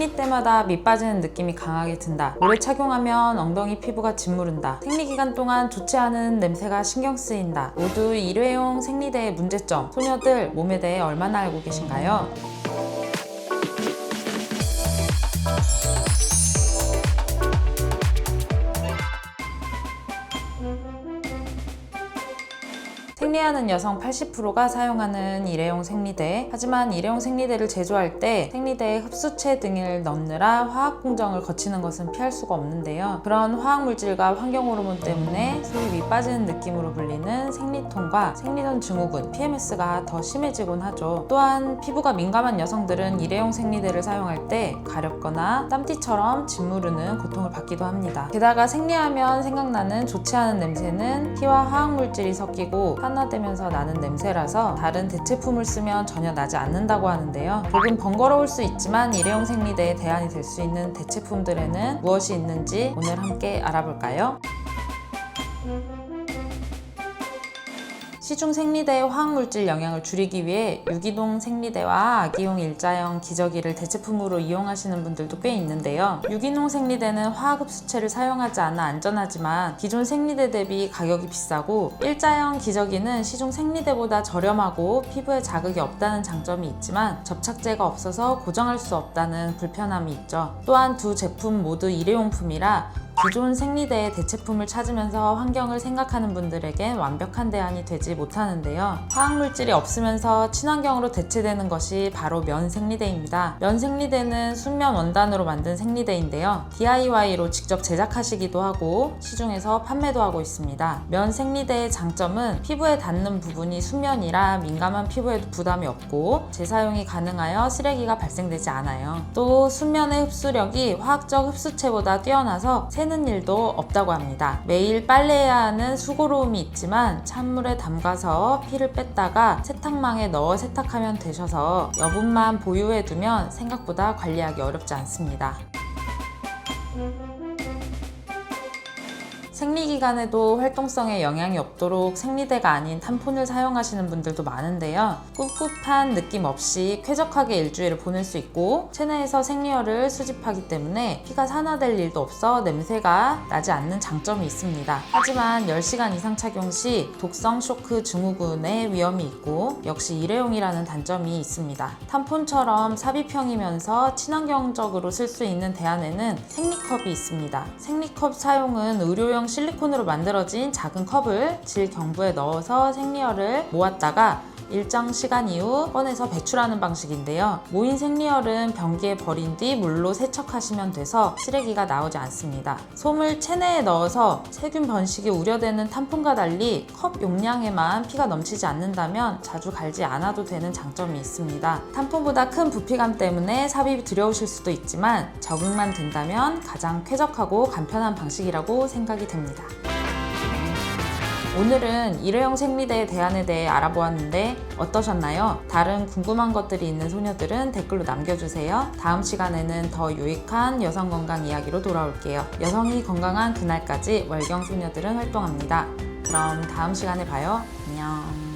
생리 때마다 밑 빠지는 느낌이 강하게 든다. 오래 착용하면 엉덩이 피부가 짓무른다. 생리 기간 동안 좋지 않은 냄새가 신경 쓰인다. 모두 일회용 생리대의 문제점. 소녀들 몸에 대해 얼마나 알고 계신가요? 생리하는 여성 80%가 사용하는 일회용 생리대. 하지만 일회용 생리대를 제조할 때 생리대에 흡수체 등을 넣느라 화학 공정을 거치는 것은 피할 수가 없는데요. 그런 화학 물질과 환경 호르몬 때문에 소위 밑 빠지는 느낌으로 불리는 생리통과 생리전 증후군 PMS가 더 심해지곤 하죠. 또한 피부가 민감한 여성들은 일회용 생리대를 사용할 때 가렵거나 땀띠처럼 짓무르는 고통을 받기도 합니다. 게다가 생리하면 생각나는 좋지 않은 냄새는 피와 화학 물질이 섞이고 산화 되면서 나는 냄새라서 다른 대체품을 쓰면 전혀 나지 않는다고 하는데요. 조금 번거로울 수 있지만 일회용 생리대에 대안이 될 수 있는 대체품들에는 무엇이 있는지 오늘 함께 알아볼까요? 시중 생리대의 화학물질 영향을 줄이기 위해 유기농 생리대와 아기용 일자형 기저귀를 대체품으로 이용하시는 분들도 꽤 있는데요. 유기농 생리대는 화학 흡수체를 사용하지 않아 안전하지만 기존 생리대 대비 가격이 비싸고 일자형 기저귀는 시중 생리대보다 저렴하고 피부에 자극이 없다는 장점이 있지만 접착제가 없어서 고정할 수 없다는 불편함이 있죠. 또한 두 제품 모두 일회용품이라 기존 생리대의 대체품을 찾으면서 환경을 생각하는 분들에겐 완벽한 대안이 되지 못하는데요. 화학물질이 없으면서 친환경으로 대체되는 것이 바로 면 생리대입니다. 면 생리대는 순면 원단으로 만든 생리대인데요. DIY로 직접 제작하시기도 하고 시중에서 판매도 하고 있습니다. 면 생리대의 장점은 피부에 닿는 부분이 순면이라 민감한 피부에도 부담이 없고 재사용이 가능하여 쓰레기가 발생되지 않아요. 또 순면의 흡수력이 화학적 흡수체보다 뛰어나서 새는 일도 없다고 합니다. 매일 빨래해야 하는 수고로움이 있지만 찬물에 담가서 피를 뺐다가 세탁망에 넣어 세탁하면 되셔서 여분만 보유해두면 생각보다 관리하기 어렵지 않습니다. 생리 기간에도 활동성에 영향이 없도록 생리대가 아닌 탐폰을 사용하시는 분들도 많은데요. 꿉꿉한 느낌 없이 쾌적하게 일주일을 보낼 수 있고 체내에서 생리혈을 수집하기 때문에 피가 산화될 일도 없어 냄새가 나지 않는 장점이 있습니다. 하지만 10시간 이상 착용 시 독성 쇼크 증후군의 위험이 있고 역시 일회용이라는 단점이 있습니다. 탐폰처럼 삽입형이면서 친환경적으로 쓸 수 있는 대안에는 생리컵이 있습니다. 생리컵 사용은 의료용 실리콘으로 만들어진 작은 컵을 질 경부에 넣어서 생리혈을 모았다가 일정 시간 이후 꺼내서 배출하는 방식인데요. 모인 생리혈은 변기에 버린 뒤 물로 세척하시면 돼서 쓰레기가 나오지 않습니다. 솜을 체내에 넣어서 세균 번식이 우려되는 탐폰과 달리 컵 용량에만 피가 넘치지 않는다면 자주 갈지 않아도 되는 장점이 있습니다. 탐폰보다 큰 부피감 때문에 삽입이 두려우실 수도 있지만 적응만 된다면 가장 쾌적하고 간편한 방식이라고 생각이 됩니다. 오늘은 일회용 생리대의 대안에 대해 알아보았는데 어떠셨나요? 다른 궁금한 것들이 있는 소녀들은 댓글로 남겨주세요. 다음 시간에는 더 유익한 여성 건강 이야기로 돌아올게요. 여성이 건강한 그날까지 월경 소녀들은 활동합니다. 그럼 다음 시간에 봐요. 안녕.